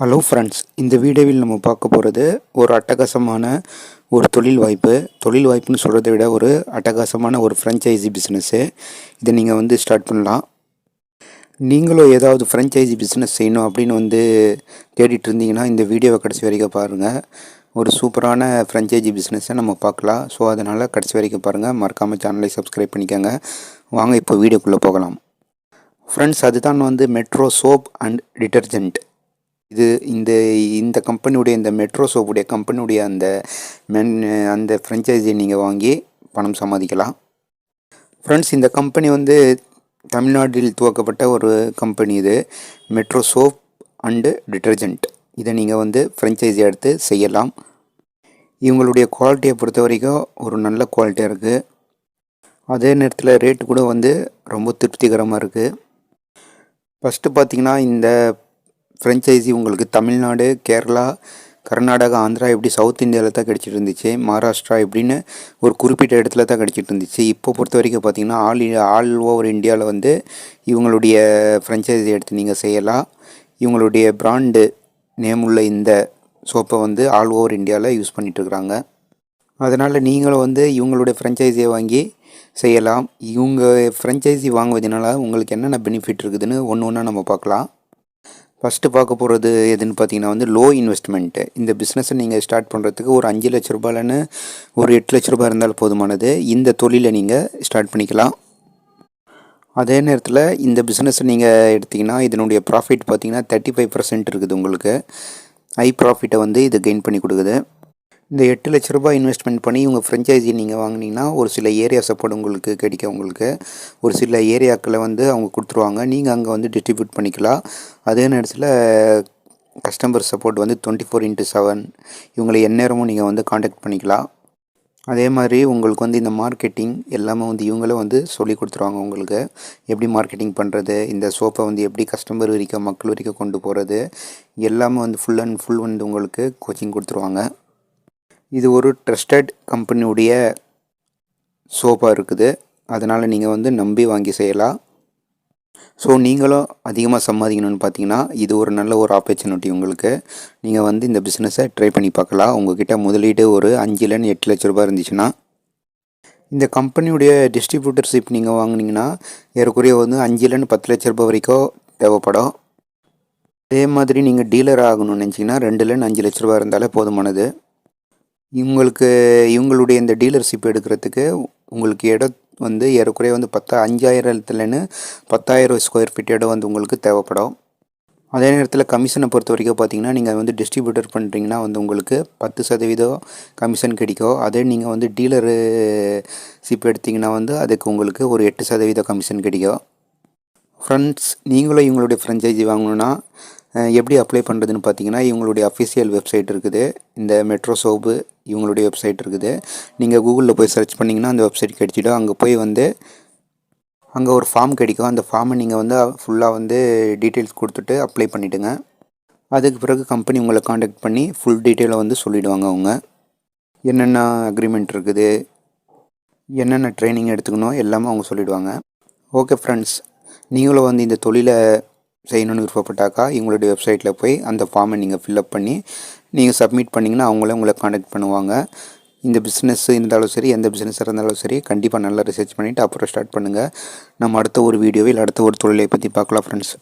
Hello friends இந்த வீடியோவில் நம்ம பார்க்க போகிறது ஒரு அட்டகாசமான ஒரு தொழில் வாய்ப்பு. தொழில் வாய்ப்புன்னு சொல்கிறத விட ஒரு அட்டகாசமான ஒரு ஃப்ரெஞ்சைசி பிஸ்னஸ்ஸு இதை நீங்கள் வந்து ஸ்டார்ட் பண்ணலாம். நீங்களும் ஏதாவது ஃப்ரெஞ்சைசி பிஸ்னஸ் செய்யணும் அப்படின்னு வந்து தேடிட்டு இருந்தீங்கன்னா இந்த வீடியோவை கடைசி வரைக்கும் பாருங்கள் ஒரு சூப்பரான ஃப்ரெஞ்சைசி பிஸ்னஸை நம்ம பார்க்கலாம். ஸோ அதனால் கடைசி வரைக்கும் பாருங்கள் மறக்காமல் சேனலை சப்ஸ்கிரைப் பண்ணிக்கோங்க. வாங்க இப்போ வீடியோக்குள்ளே போகலாம். ஃப்ரெண்ட்ஸ் அதுதான் வந்து மெட்ரோ சோப் அண்ட் டிட்டர்ஜென்ட் இது இந்த இந்த கம்பெனியுடைய இந்த மெட்ரோ சோப்புடைய கம்பெனியுடைய அந்த மென் அந்த ஃப்ரெஞ்சைஸியை நீங்கள் வாங்கி பணம் சம்பாதிக்கலாம். ஃப்ரெண்ட்ஸ் இந்த கம்பெனி வந்து தமிழ்நாட்டில் துவக்கப்பட்ட ஒரு கம்பெனி இது. Metro soap and detergent. இதை நீங்கள் வந்து ஃப்ரெஞ்சைஸி எடுத்து செய்யலாம். இவங்களுடைய குவாலிட்டியை பொறுத்த வரைக்கும் ஒரு நல்ல குவாலிட்டியாக இருக்குது அதே நேரத்தில் ரேட்டு கூட வந்து ரொம்ப திருப்திகரமாக இருக்குது ஃபஸ்ட்டு பார்த்திங்கன்னா இந்த ஃப்ரெஞ்சைசி உங்களுக்கு தமிழ்நாடு கேரளா கர்நாடகா ஆந்திரா இப்படி சவுத் இந்தியாவில் தான் கிடச்சிட்டு இருந்துச்சு. மகாராஷ்டிரா இப்படின்னு ஒரு குறிப்பிட்ட இடத்துல தான் கிடச்சிட்டு இருந்துச்சு. இப்போ பொறுத்த வரைக்கும் பார்த்திங்கன்னா ஆல் ஆல் ஓவர் இந்தியாவில் வந்து இவங்களுடைய ஃப்ரெஞ்சைசி எடுத்து நீங்கள் செய்யலாம். இவங்களுடைய பிராண்டு நேம் உள்ள இந்த சோப்பை வந்து ஆல் ஓவர் இந்தியாவில் யூஸ் பண்ணிகிட்ருக்குறாங்க அதனால் நீங்களும் வந்து இவங்களுடைய ஃப்ரெஞ்சைஸியை வாங்கி செய்யலாம். இவங்க ஃப்ரெஞ்சைசி வாங்குவதனால உங்களுக்கு என்னென்ன பெனிஃபிட் இருக்குதுன்னு ஒன்று ஒன்றா நம்ம பார்க்கலாம். ஃபஸ்ட்டு பார்க்க போகிறது எதுன்னு பார்த்தீங்கன்னா வந்து லோ இன்வெஸ்ட்மெண்ட்டு இந்த பிஸ்னஸை நீங்கள் ஸ்டார்ட் பண்ணுறதுக்கு ஒரு அஞ்சு லட்ச ரூபாயிலன்னு ஒரு எட்டு லட்ச ரூபாய் இருந்தால் போதுமானது. இந்த தொழிலை நீங்கள் ஸ்டார்ட் பண்ணிக்கலாம். அதே நேரத்தில் இந்த பிஸ்னஸை நீங்கள் எடுத்திங்கன்னா இதனுடைய ப்ராஃபிட் பார்த்தீங்கன்னா தேர்ட்டி ஃபைவ் பர்சன்ட் இருக்குது உங்களுக்கு. ஹை ப்ராஃபிட்டை வந்து இது கெயின் பண்ணி கொடுக்குது. இந்த எட்டு லட்ச ரூபாய் இன்வெஸ்ட்மெண்ட் பண்ணி உங்கள் ஃப்ரெஞ்சைசி நீங்கள் வாங்கினீங்கன்னா ஒரு சில ஏரியா சப்போர்ட் உங்களுக்கு கிடைக்கும் உங்களுக்கு. ஒரு சில ஏரியாக்களை வந்து அவங்க கொடுத்துருவாங்க. நீங்கள் அங்கே வந்து டிஸ்ட்ரிபியூட் பண்ணிக்கலாம். அதே நேரத்தில் கஸ்டமர் சப்போர்ட் வந்து டுவெண்ட்டி ஃபோர் இன்ட்டு செவன் இவங்களை எந்நேரமும் நீங்கள் வந்து காண்டாக்ட் பண்ணிக்கலாம். அதே மாதிரி உங்களுக்கு வந்து இந்த மார்க்கெட்டிங் எல்லாமே வந்து இவங்களும் வந்து சொல்லி கொடுத்துருவாங்க உங்களுக்கு. எப்படி மார்க்கெட்டிங் பண்ணுறது இந்த சோப்பை வந்து எப்படி கஸ்டமர் வரைக்கும் மக்கள் வரைக்கும் கொண்டு போகிறது எல்லாமே வந்து ஃபுல் அண்ட் ஃபுல் வந்து உங்களுக்கு கோச்சிங் கொடுத்துருவாங்க. இது ஒரு ட்ரஸ்டட் கம்பெனியுடைய சோப்பாக இருக்குது. அதனால் நீங்கள் வந்து நம்பி வாங்கி செய்யலாம். ஸோ நீங்களும் அதிகமாக சம்பாதிக்கணும்னு பார்த்தீங்கன்னா இது ஒரு நல்ல ஒரு ஆப்பர்ச்சுனிட்டி உங்களுக்கு. நீங்கள் வந்து இந்த பிஸ்னஸை ட்ரை பண்ணி பார்க்கலாம். உங்கள்கிட்ட முதலீடு ஒரு அஞ்சுலேருந்து எட்டு லட்ச ரூபாய் இருந்துச்சுன்னா இந்த கம்பெனியுடைய டிஸ்ட்ரிபியூட்டர்ஷிப் நீங்கள் வாங்கினீங்கன்னா ஏறக்குறைய வந்து அஞ்சுலேருந்து பத்து லட்ச ரூபாய் வரைக்கும் தேவைப்படும். அதே மாதிரி நீங்கள் டீலர் ஆகணும்னு நினச்சிங்கன்னா ரெண்டுலேருந்து அஞ்சு லட்ச ரூபா இருந்தாலே போதுமானது. இவங்களுக்கு இவங்களுடைய இந்த டீலர்ஷிப் எடுக்கிறதுக்கு உங்களுக்கு இடம் வந்து ஏறக்குறைய வந்து பத்தா அஞ்சாயிரத்துலேருந்து பத்தாயிரம் ஸ்கொயர் ஃபீட் இடம் வந்து உங்களுக்கு தேவைப்படும். அதே நேரத்தில் கமிஷனை பொறுத்த வரைக்கும் பார்த்தீங்கன்னா நீங்கள் வந்து டிஸ்ட்ரிபியூட்டர் பண்ணுறீங்கன்னா வந்து உங்களுக்கு பத்து சதவீதம் கமிஷன் கிடைக்கும். அதே நீங்கள் வந்து டீலரு ஷிப் எடுத்திங்கன்னா வந்து அதுக்கு உங்களுக்கு ஒரு எட்டு சதவீதம் கமிஷன் கிடைக்கும். ஃப்ரெண்ட்ஸ் நீங்களும் இவங்களுடைய ஃப்ரெஞ்சைசி வாங்கணுன்னா எப்படி அப்ளை பண்ணுறதுன்னு பார்த்தீங்கன்னா இவங்களுடைய அஃபிஷியல் வெப்சைட் இருக்குது. இந்த மெட்ரோ சோப்பு இவங்களுடைய வெப்சைட் இருக்குது. நீங்கள் கூகுளில் போய் சர்ச் பண்ணிங்கன்னா அந்த வெப்சைட் கிடைச்சிடும். அங்கே போய் வந்து அங்கே ஒரு ஃபார்ம் கிடைக்கும். அந்த ஃபார்மை நீங்கள் வந்து ஃபுல்லாக வந்து டீட்டெயில்ஸ் கொடுத்துட்டு அப்ளை பண்ணிவிடுங்க அதுக்கு பிறகு கம்பெனி உங்களை காண்டாக்ட் பண்ணி ஃபுல் டீட்டெயிலை வந்து சொல்லிவிடுவாங்க அவங்க. என்னென்ன அக்ரிமெண்ட் இருக்குது என்னென்ன ட்ரைனிங் எடுத்துக்கணும் எல்லாமே அவங்க சொல்லிவிடுவாங்க ஓகே ஃப்ரெண்ட்ஸ் நீங்களும் வந்து இந்த தொழிலை செய்யணும்னு விருப்பப்பட்டாக்கா எங்களுடைய வெப்சைட்டில் போய் அந்த ஃபார்மை நீங்கள் ஃபில்அப் பண்ணி நீங்கள் சப்மிட் பண்ணிங்கன்னா அவங்களே உங்களை காண்டாக்ட் பண்ணுவாங்க. இந்த பிஸ்னஸ் இருந்தாலும் சரி எந்த பிஸ்னஸ் இருந்தாலும் சரி கண்டிப்பாக நல்லா ரிசர்ச் பண்ணிவிட்டு அப்புறம் ஸ்டார்ட் பண்ணுங்கள் நம்ம அடுத்த ஒரு வீடியோவில் அடுத்த ஒரு தொழிலை பற்றி பார்க்கலாம் ஃப்ரெண்ட்ஸ்